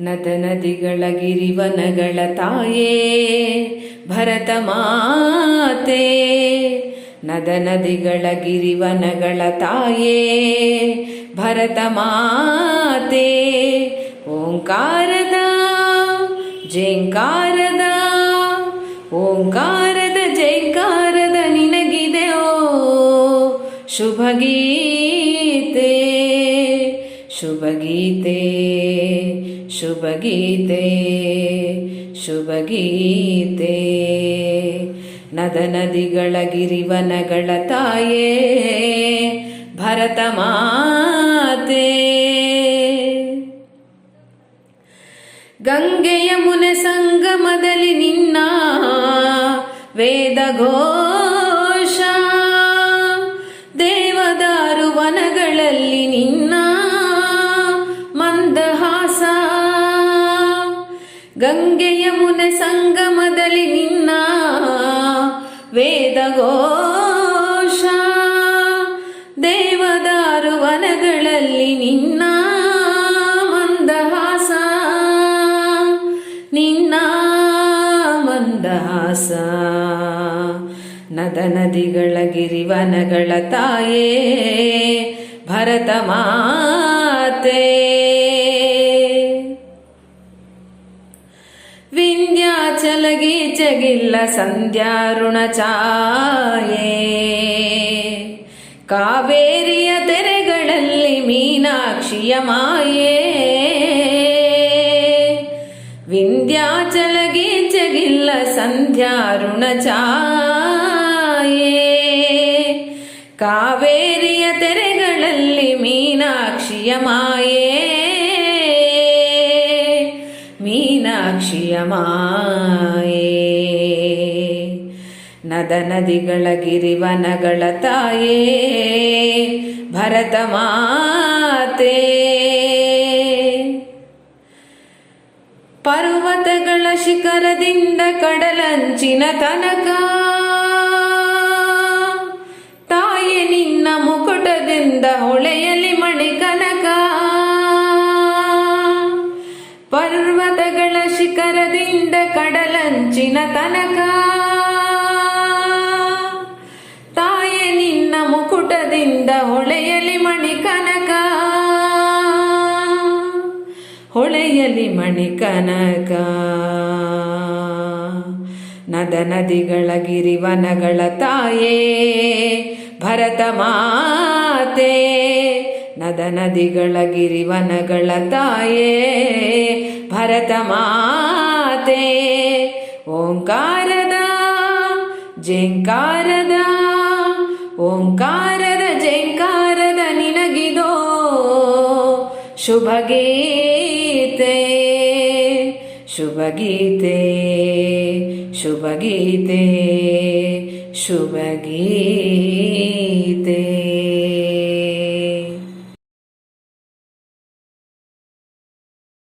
ನದ ನದಿಗಳ ಗಿರಿವನಗಳ ತಾಯೇ, ಭರತ ಮಾತೆ. ನದ ನದಿಗಳ ಗಿರಿವನಗಳ ತಾಯೇ, ಭರತ ಮಾತೆ. ಓಂಕಾರದ, ಜೇಂಕಾರದ, ಓಂಕಾರದ, ಜೈಂಕಾರದ ನಿನಗಿದೆ ಓ ಶುಭಗೀತೆ. ಶುಭಗೀತೆ ಶುಭಗೀತೆ ಶುಭಗೀತೆ. ನದ ನದಿಗಳ ಗಿರಿವನಗಳ ತಾಯೇ, ಭರತ ಮಾತೆ. ಗಂಗೆಯ ಮುನೆ ಸಂಗಮದಲ್ಲಿ ನಿನ್ನ ವೇದ ಘೋಷ. ದೇವದಾರು ವನಗಳಲ್ಲಿ ನಿನ್ನ ಗಂಗೆಯ ಮುನೆ ಸಂಗಮದಲ್ಲಿ ನಿನ್ನ ವೇದ ಘೋಷ ದೇವದಾರು ವನಗಳಲ್ಲಿ ನಿನ್ನ ಮಂದಹಾಸ. ನಿನ್ನ ಮಂದಹಾಸ. ನದ ನದಿಗಳ ಗಿರಿವನಗಳ ತಾಯೇ, ಭರತ ಮಾತೆ. ವಿಂಧ್ಯಾಚಲಗಿ ಜಗಿಲ್ಲ ಸಂಧ್ಯಾರುಣ ಛಾಯೆ ಕಾವೇರಿಯ ತೆರೆಗಳಲ್ಲಿ ಮೀನಾಕ್ಷಿಯ ಮಾಯೆ ವಿಂಧ್ಯಾಚಲಗಿ ಜಗಿಲ್ಲ ಸಂಧ್ಯಾರುಣ ಛಾಯೆ ಕಾವೇರಿಯ ತೆರೆಗಳಲ್ಲಿ ಮೀನಾಕ್ಷಿಯ ಮಾಯೆ ಮೀನಾಕ್ಷಿಯ ಮಾಯೆ ನದ ನದಿಗಳ ಗಿರಿವನಗಳ ತಾಯೇ, ಭರತ ಮಾತೆ. ಪರ್ವತಗಳ ಶಿಖರದಿಂದ ಕಡಲಂಚಿನ ತನಕ, ತಾಯಿ ನಿನ್ನ ಮುಕುಟದಿಂದ ಹೊಳೆಯಲಿ ಮಣಿಕನಕ. ಪರ್ವತಗಳ ಶಿಖರದಿಂದ ಕಡಲಂಚಿನ ತನಕ ಮುಕುಟದಿಂದ ಹೊಳೆಯಲಿ ಮಣಿಕನಕ. ಹೊಳೆಯಲಿ ಮಣಿಕನಕ. ನದ ನದಿಗಳ ಗಿರಿವನಗಳ ತಾಯೇ, ಭರತ ಮಾತೆ. ನದ ನದಿಗಳ ಗಿರಿವನಗಳ ತಾಯೇ, ಭರತ ಮಾತೆ. ಓಂಕಾರದ, ಜೇಂಕಾರದ ಓಂಕಾರದ ಶುಭಗೀತೆ ಶುಭಗೀತೆ ಶುಭಗೀತೆ ಶುಭಗೀತೆ